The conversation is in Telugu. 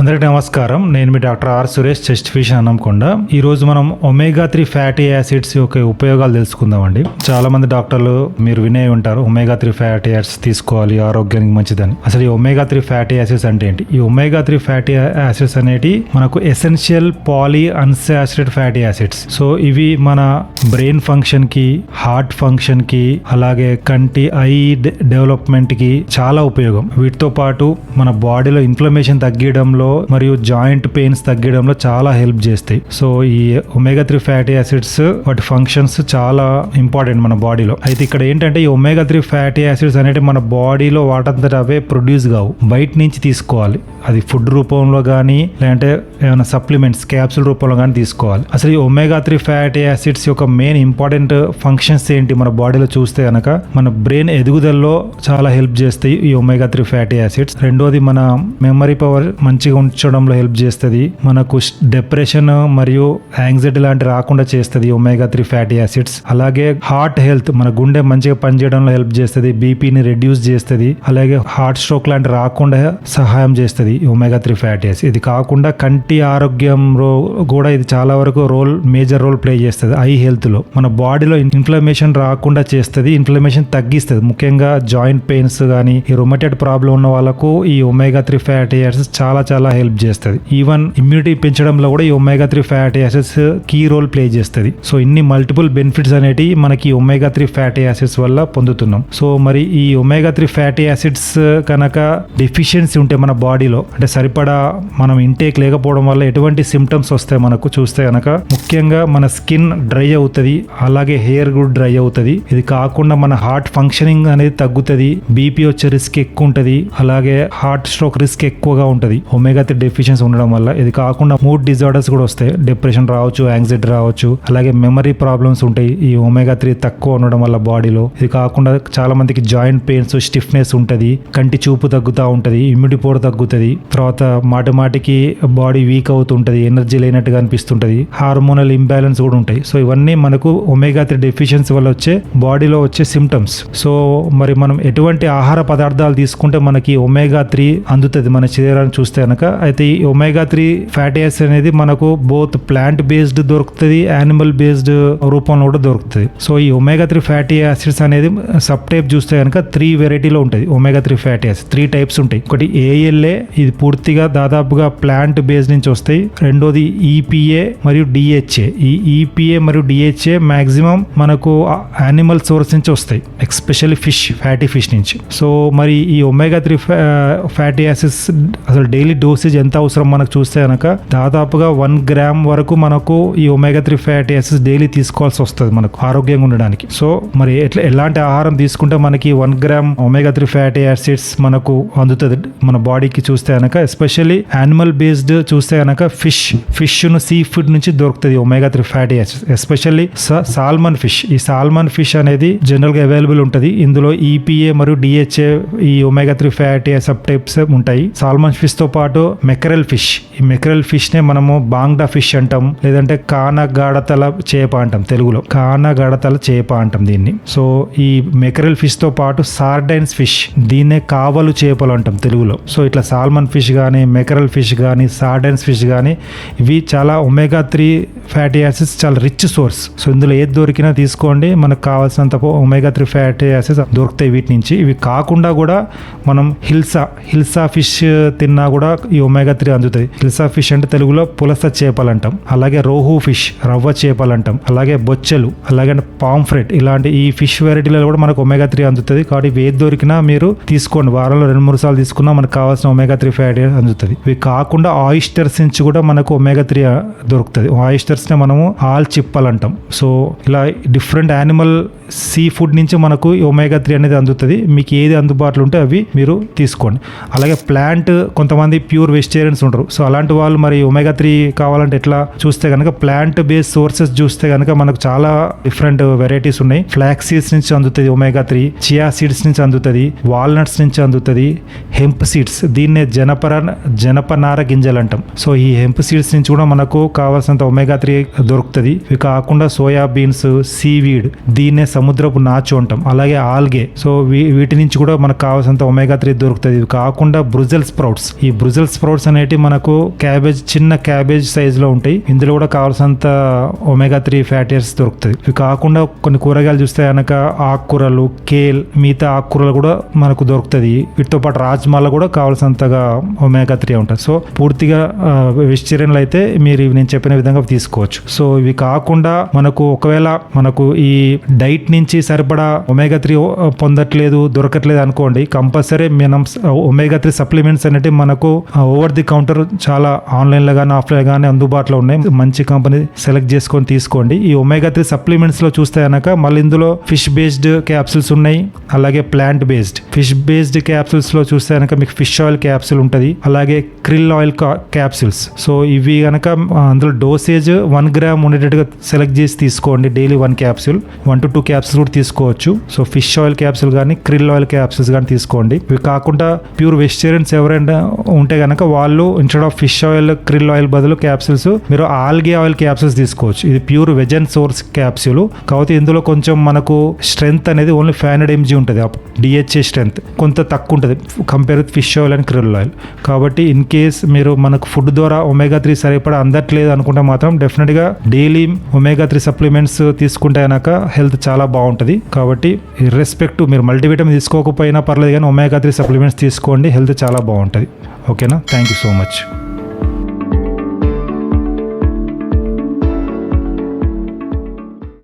అందరికీ నమస్కారం. నేను మీ doctor R Suresh chest physician Hanamkonda. ఈ రోజు మనం ఒమేగా త్రీ ఫ్యాటీ యాసిడ్స్ యొక్క ఉపయోగాలు తెలుసుకుందామండి చాలా మంది డాక్టర్లు మీరు వినే ఉంటారు ఒమేగా త్రీ ఫ్యాటీ యాసిడ్స్ తీసుకోవాలి ఆరోగ్యానికి మంచిదని. అసలు ఈ ఒమేగా త్రీ ఫ్యాటీ యాసిడ్స్ అంటే ఏంటి? ఈ ఒమేగా త్రీ ఫ్యాటీ యాసిడ్స్ అనేటి మనకు essential polyunsaturated fatty acids. So ఇవి మన బ్రెయిన్ ఫంక్షన్కి హార్ట్ ఫంక్షన్కి అలాగే కంటి ఐ డెవలప్మెంట్కి చాలా ఉపయోగం. వీటితో పాటు మన బాడీలో ఇన్ఫ్లమేషన్ తగ్గడంలో మరియు జాయింట్ పెయిన్స్ తగ్గడంలో చాలా హెల్ప్ చేస్తాయి. సో ఈ ఒమేగా త్రీ ఫ్యాటీ యాసిడ్స్ వాటి ఫంక్షన్స్ చాలా ఇంపార్టెంట్ మన బాడీలో. అయితే ఇక్కడ ఏంటంటే ఈ ఒమేగా త్రీ ఫ్యాటీ యాసిడ్స్ అనేవి మన బాడీలో వాటంతట అవే ప్రొడ్యూస్ కావు. బయట నుంచి తీసుకోవాలి. అది ఫుడ్ రూపంలో కానీ లేదంటే ఏమైనా సప్లిమెంట్స్ క్యాప్సుల్ రూపంలో కానీ తీసుకోవాలి. అసలు ఈ ఒమేగా త్రీ ఫ్యాటీ యాసిడ్స్ యొక్క మెయిన్ ఇంపార్టెంట్ ఫంక్షన్స్ ఏంటి మన బాడీలో చూస్తే కనుక మన బ్రెయిన్ ఎదుగుదలలో చాలా హెల్ప్ చేస్తాయి ఈ ఒమేగా త్రీ ఫ్యాటీ యాసిడ్స్ రెండోది మన మెమరీ పవర్ మంచిగా ఉంచడంలో హెల్ప్ చేస్తుంది. మనకు డిప్రెషన్ మరియు యాంగ్జైటీ లాంటి రాకుండా చేస్తుంది ఒమేగా త్రీ ఫ్యాటీ యాసిడ్స్ అలాగే హార్ట్ హెల్త్ మన గుండె మంచిగా పనిచేయడంలో హెల్ప్ చేస్తుంది. బీపీని రెడ్యూస్ చేస్తుంది. అలాగే హార్ట్ స్ట్రోక్ లాంటి రాకుండా సహాయం చేస్తుంది ఒమేగా త్రీ ఫ్యాటీ యాసిడ్ ఇది కాకుండా కంటి ఆరోగ్యంలో కూడా ఇది చాలా వరకు రోల్ మేజర్ రోల్ ప్లే చేస్తుంది ఐ హెల్త్లో. మన బాడీలో ఇన్ఫ్లమేషన్ రాకుండా చేస్తుంది. ఇన్ఫ్లమేషన్ తగ్గిస్తుంది. ముఖ్యంగా జాయింట్ పెయిన్స్ కానీ ఈ రొమటెడ్ ప్రాబ్లం ఉన్న వాళ్ళకు ఈ ఒమేగా త్రీ ఫ్యాటీ యాసిడ్స్ చాలా చాలా చాలా హెల్ప్ చేస్తుంది. ఈవెన్ ఇమ్యూనిటీ పెంచడంలో కూడా ఈ omega three fatty acids key role play చేస్తుంది. సో ఇన్ని మల్టిపుల్ బెనిఫిట్స్ అనేటి మనకి ఒమేగా త్రీ ఫ్యాటీ యాసిడ్స్ వల్ల పొందుతున్నాం. సో మరి ఈ ఒమేగా త్రీ ఫ్యాటీ యాసిడ్స్ కనుక డెఫిషియన్సీ ఉంటే మన బాడీలో అంటే సరిపడా మనం ఇంటేక్ లేకపోవడం వల్ల ఎటువంటి సిమ్టమ్స్ వస్తాయి మనకు చూస్తే కనుక ముఖ్యంగా మన స్కిన్ డ్రై అవుతుంది అలాగే హెయిర్ కూడా డ్రై అవుతుంది. ఇది కాకుండా మన హార్ట్ ఫంక్షనింగ్ అనేది తగ్గుతుంది బీపీ వచ్చే రిస్క్ ఎక్కువ ఉంటుంది అలాగే హార్ట్ స్ట్రోక్ రిస్క్ ఎక్కువగా ఉంటుంది. ఒమేగా త్రీ డెఫిషియన్సీ ఉండడం వల్ల ఇది కాకుండా మూడ్ డిజార్డర్స్ కూడా వస్తాయి. డిప్రెషన్ రావచ్చు యాంగ్జైటీ రావచ్చు అలాగే మెమరీ ప్రాబ్లమ్స్ ఉంటాయి. ఈ ఒమేగా త్రీ తక్కువ ఉండడం వల్ల బాడీలో ఇది కాకుండా చాలా మందికి జాయింట్ పెయిన్స్ స్టిఫ్నెస్ ఉంటుంది. కంటి చూపు తగ్గుతూ ఉంటుంది ఇమ్యూనిటీ పోర్ తగ్గుతుంది. తర్వాత మాటి మాటికి బాడీ వీక్ అవుతుంటుంది ఎనర్జీ లేనట్టుగా అనిపిస్తుంటది. హార్మోనల్ ఇంబ్యాలెన్స్ కూడా ఉంటాయి. సో ఇవన్నీ మనకు ఒమేగా త్రీ డెఫిషియన్సీ వల్ల వచ్చే బాడీలో వచ్చే సిమ్టమ్స్ సో మరి మనం ఎటువంటి ఆహార పదార్థాలు తీసుకుంటే మనకి ఒమేగా త్రీ అందుతుంది. మన శరీరాన్ని చూస్తే కనుక అయితే ఈ ఒమేగా త్రీ ఫ్యాటీ యాసిడ్ అనేది మనకు బోత్ ప్లాంట్ బేస్డ్ దొరుకుతుంది యానిమల్ బేస్డ్ రూపంలో కూడా దొరుకుతుంది. సో ఈ ఒమేగా త్రీ ఫ్యాటీ యాసిడ్స్ అనేది సబ్ టైప్ చూస్తే కనుక త్రీ వెరైటీలో ఉంటుంది. Omega three fatty acid three types ఉంటాయి. ఒకటి ఏఎల్ఏ ఇది పూర్తిగా దాదాపుగా ప్లాంట్ బేస్ నుంచి వస్తాయి. రెండోది ఈపీఏ మరియు డిహెచ్ఏ ఈ ఈపీఏ మరియు డిహెచ్ఏ మాక్సిమం మనకు యానిమల్ సోర్స్ నుంచి వస్తాయి. ఎక్స్పెషల్లీ ఫిష్ ఫ్యాటీ ఫిష్ నుంచి. సో మరి ఈ ఒమేగా త్రీ ఫ్యాటీ యాసిడ్స్ అసలు డైలీ డోసేజ్ ఎంత అవసరం మనకు చూస్తే కనుక దాదాపుగా వన్ గ్రామ్ వరకు మనకు ఈ omega three fatty acids daily తీసుకోవాల్సి వస్తుంది మనకు ఆరోగ్యంగా ఉండడానికి. సో మరి ఎట్లా ఎలాంటి ఆహారం తీసుకుంటే మనకి one gram omega three fatty acids మనకు అందుతుంది మన బాడీకి చూస్తే కనుక ఎస్పెషల్లీ యానిమల్ బేస్డ్ చూస్తే కనుక ఫిష్ ఫిష్ను సీ ఫుడ్ నుంచి దొరుకుతుంది omega three fatty acids especially salmon fish ఈ సాల్మన్ ఫిష్ అనేది జనరల్గా అవైలబుల్ ఉంటుంది. ఇందులో ఈపీఏ మరియు డిహెచ్ఏ ఈ omega three fatty sub types ఉంటాయి. సాల్మన్ ఫిష్తో పాటు మెకరల్ ఫిష్. ఈ మెకరల్ ఫిష్ నే మనము బాంగ్డా ఫిష్ అంటాం. లేదంటే కానగాడతల చేప అంటాం తెలుగులో. కానగాడతల చేప అంటాం దీన్ని. సో ఈ మెకరల్ ఫిష్తో పాటు సార్డైన్స్ ఫిష్ దీన్నే కావలు చేపలు అంటాం తెలుగులో. సో ఇట్లా సాల్మన్ ఫిష్ కానీ మెకరల్ ఫిష్ కానీ సార్డైన్స్ ఫిష్ కానీ ఇవి చాలా ఒమేగా త్రీ ఫ్యాటీ యాసిడ్స్ చాలా రిచ్ సోర్స్. సో ఇందులో ఏది దొరికినా తీసుకోండి. మనకు కావాల్సినంత ఒమేగా త్రీ ఫ్యాటీ యాసిడ్స్ దొరుకుతాయి వీటి నుంచి. ఇవి కాకుండా కూడా మనం హిల్సా హిల్సా ఫిష్ తిన్నా కూడా ఈ ఒమేగా త్రీ అందుతుంది హిల్సా ఫిష్ అంటే తెలుగులో పులస చేపలు అంటాం అలాగే రోహు ఫిష్ రవ్వ చేపలు అంటాం అలాగే బొచ్చెలు అలాగే పాంఫ్రెట్ ఇలాంటి ఈ ఫిష్ వెరైటీలలో కూడా మనకు ఒమేగా త్రీ అందుతుంది. కాబట్టి ఇవి ఏది దొరికినా మీరు తీసుకోండి. వారంలో రెండు మూడు సార్లు తీసుకున్నా మనకు కావాల్సిన ఒమేగా త్రీ ఫ్యాటీ అందుతుంది. ఇవి కాకుండా ఆయిస్టర్స్ నుంచి కూడా మనకు ఒమేగా త్రీ దొరుకుతుంది. ఆయిస్టర్స్నే మనము ఆల్ చిప్పలు అంటాం సో ఇలా డిఫరెంట్ యానిమల్ సీ ఫుడ్ నుంచి మనకు ఒమేగా త్రీ అనేది అందుతుంది. మీకు ఏది అందుబాటులో ఉంటే అవి మీరు తీసుకోండి. అలాగే ప్లాంట్ కొంతమంది ప్యూర్ వెజిటేరియన్స్ ఉంటారు సో అలాంటి వాళ్ళు మరి ఒమేగా త్రీ కావాలంటే ఎట్లా? చూస్తే కనుక ప్లాంట్ బేస్డ్ సోర్సెస్ చూస్తే కనుక మనకు చాలా డిఫరెంట్ వెరైటీస్ ఉన్నాయి. ఫ్లాక్ సీడ్స్ నుంచి అందుతుంది ఒమేగా త్రీ చియా సీడ్స్ నుంచి అందుతుంది వాల్నట్స్ నుంచి అందుతుంది హెంప్ సీడ్స్. దీన్నే జనపర జనపనార గింజలు అంటాం. సో ఈ హెంప్ సీడ్స్ నుంచి కూడా మనకు కావాల్సినంత ఒమేగా త్రీ దొరుకుతుంది. ఇవి కాకుండా సోయా బీన్స్ సీవీడ్ దీన్నే సముద్రపు నాచు అంటాం. అలాగే ఆల్గే. సో వీ- వీటి నుంచి కూడా మనకు కావాల్సినంత ఒమేగా త్రీ దొరుకుతుంది. ఇవి కాకుండా బ్రుజల్ స్ప్రౌట్స్ ఈ బ్రుజల్ స్ప్రౌట్స్ అనేటివి మనకు క్యాబేజ్ చిన్న క్యాబేజ్ సైజ్లో ఉంటాయి. ఇందులో కూడా కావాల్సినంత ఒమేగా త్రీ ఫ్యాటీస్ దొరుకుతుంది. ఇవి కాకుండా కొన్ని కూరగాయలు చూస్తే కనుక ఆకుకూరలు కేల్ మిగతా ఆకుకూరలు కూడా మనకు దొరుకుతుంది. వీటితో పాటు రాజ్మాలో కూడా కావాల్సినంతగా ఒమేగా త్రీ ఉంటుంది సో పూర్తిగా వెజిటేరియన్లు అయితే మీరు నేను చెప్పిన విధంగా తీసుకోవచ్చు. సో ఇవి కాకుండా మనకు ఒకవేళ మనకు ఈ డైట్ నుంచి సరిపడా ఒమేగా త్రీ uh, పొందట్లేదు దొరకట్లేదు అనుకోండి కంపల్సరీ మనం ఒమేగా త్రీ సప్లిమెంట్స్ అనేవి మనకు ఓవర్ ది కౌంటర్ చాలా ఆన్లైన్లో కానీ ఆఫ్లైన్ కానీ అందుబాటులో ఉన్నాయి. మంచి కంపెనీ సెలెక్ట్ చేసుకొని తీసుకోండి. ఈ ఒమేగా త్రీ సప్లిమెంట్స్లో చూస్తే కనుక మళ్ళీ ఇందులో ఫిష్ బేస్డ్ క్యాప్సిల్స్ ఉన్నాయి అలాగే ప్లాంట్ బేస్డ్ ఫిష్ బేస్డ్ క్యాప్సిల్స్లో చూస్తే కనుక మీకు ఫిష్ ఆయిల్ క్యాప్సిల్ ఉంటుంది అలాగే క్రిల్ ఆయిల్ క్యాప్సిల్స్ సో ఇవి కనుక uh, అందులో డోసేజ్ వన్ గ్రామ్ ఉండేటట్టుగా సెలెక్ట్ చేసి తీసుకోండి daily one capsule one to two capsules కూడా తీసుకోవచ్చు. సో ఫిష్ ఆయిల్ క్యాప్సిల్ కానీ క్రిల్ ఆయిల్ క్యాప్సూల్స్ కానీ తీసుకోండి. ఇవి కాకుండా ప్యూర్ వెజిటేరియన్స్ ఎవరైనా ఉంటే కనుక వాళ్ళు instead of fish oil krill oil బదులు క్యాప్సిల్స్ మీరు ఆల్గే ఆయిల్ క్యాప్సూల్స్ తీసుకోవచ్చు. ఇది pure veg and source capsule కాకపోతే ఇందులో కొంచెం మనకు స్ట్రెంత్ అనేది ఓన్లీ ఫైవ్ హండ్రెడ్ ఎంజీ ఉంటుంది. డిహెచ్ఏ స్ట్రెంత్ కొంత తక్కువ ఉంటుంది. Compare with fish oil and krill oil కాబట్టి ఇన్ కేస్ మీరు మనకు ఫుడ్ ద్వారా ఒమేగా త్రీ సరిపడా అందట్లేదు అనుకుంటే మాత్రం డెఫినెట్గా డైలీ ఒమేగా త్రీ సప్లిమెంట్స్ తీసుకుంటే కనుక హెల్త్ చాలా బాగుంటుంది. కాబట్టి రెస్పెక్ట్ మీరు మల్టీవిటమిన్ తీసుకోకపోయినా పర్లేదు కానీ ఒమేగా త్రీ సప్లిమెంట్స్ తీసుకోండి. హెల్త్ చాలా బాగుంటుంది. ఓకేనా థ్యాంక్ యూ సో మచ్